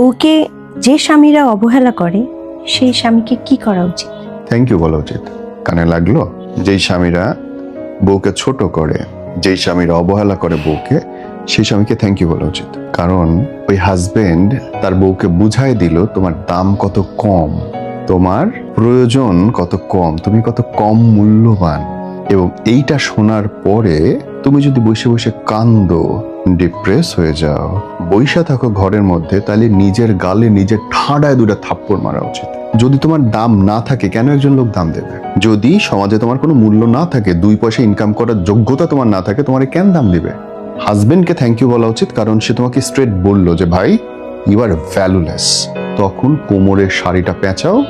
ওকে যে স্বামীরা অবহেলা করে, সেই স্বামীকে কি করা উচিত? থ্যাংক ইউ বলা উচিত। কানে লাগল? যেই স্বামীরা বউকে ছোট করে, যেই স্বামীরা অবহেলা করে বউকে, সেই স্বামীকে থ্যাংক ইউ বলা উচিত। কারণ ওই হাজবেন্ড তার বউকে বুঝাই দিল, তোমার দাম কত কম, তোমার প্রয়োজন কত কম, তুমি কত কম মূল্যবান। এবং এইটা শোনার পরে তুমি যদি বসে বসে কান্দো ডিপ্রেস হয়ে যাও বৈশা থাকো ঘরের মধ্যে, তাহলে নিজের গালে নিজের ঠাডায় দুটা থাপ্পড় মারা উচিত। যদি তোমার দাম না থাকে, কেন একজন লোক দাম দেবে? যদি সমাজে তোমার কোনো মূল্য না থাকে, দুই পয়সা ইনকাম করার যোগ্যতা তোমার না থাকে, তোমার কেন দাম দিবে? হাজবেন্ডকে থ্যাংক ইউ বলা উচিত, কারণ সে তোমাকে স্ট্রেট বলল যে, ভাই ইউ আর ভ্যালুলেস তখন কোমরের শাড়িটা পেঁচাও,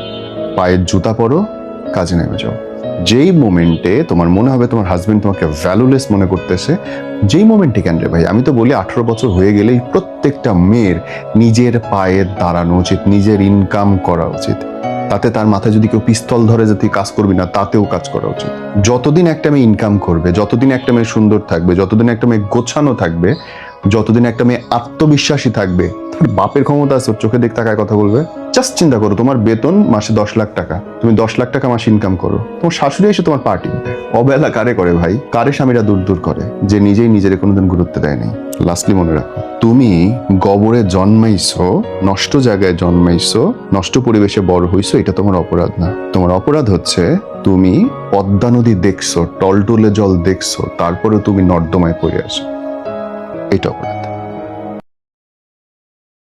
পায়ের জুতা পরো, কাজে নেমে যাও। যেই মোমেন্টে তোমার মনে হবে তোমার হাজবেন্ড তোমাকে ভ্যালুলেস মনে করতেছে, যেই মোমেন্টে কেন রে ভাই? আমি তো বলি আঠারো বছর হয়ে গেলেই প্রত্যেকটা মেয়ের নিজের পায়ে দাঁড়ানো উচিত, নিজের ইনকাম করা উচিত। তাতে তার মাথায় যদি কেউ পিস্তল ধরে যে তুই কাজ করবি না, তাতেও কাজ করা উচিত। যতদিন একটা মেয়ে ইনকাম করবে, যতদিন একটা মেয়ে সুন্দর থাকবে, যতদিন একটা মেয়ে গোছানো থাকবে, যতদিন একটা মেয়ে আত্মবিশ্বাসী থাকবে, তোর বাপের ক্ষমতা আছে চোখে দেখ তাকায় কথা বলবে। জাস্ট চিন্তা করো, তোমার বেতন মাসে দশ লাখ টাকা। তুমি দশ লাখ টাকা মাসে ইনকাম করো। তোমার শাশুড়ি এসে তোমার পার্টি দেয়। অবহেলা কারে করে ভাই? কারে স্বামীরা দূর দূর করে? যে নিজেই নিজের কোনোদিন গুরুত্ব দেয় নাই। লাস্টলি মনে রাখো, তুমি গবরে জন্মাইছো, নষ্ট জায়গায় জন্মাইছো, নষ্ট পরিবেশে বড় হইছো, এটা তোমার অপরাধ না। তোমার অপরাধ হচ্ছে, তুমি পদ্মা নদী দেখছ, টলটলে জল দেখছ তারপরে তুমি নর্দমায় পড়ে আসো এটা অপরাধ।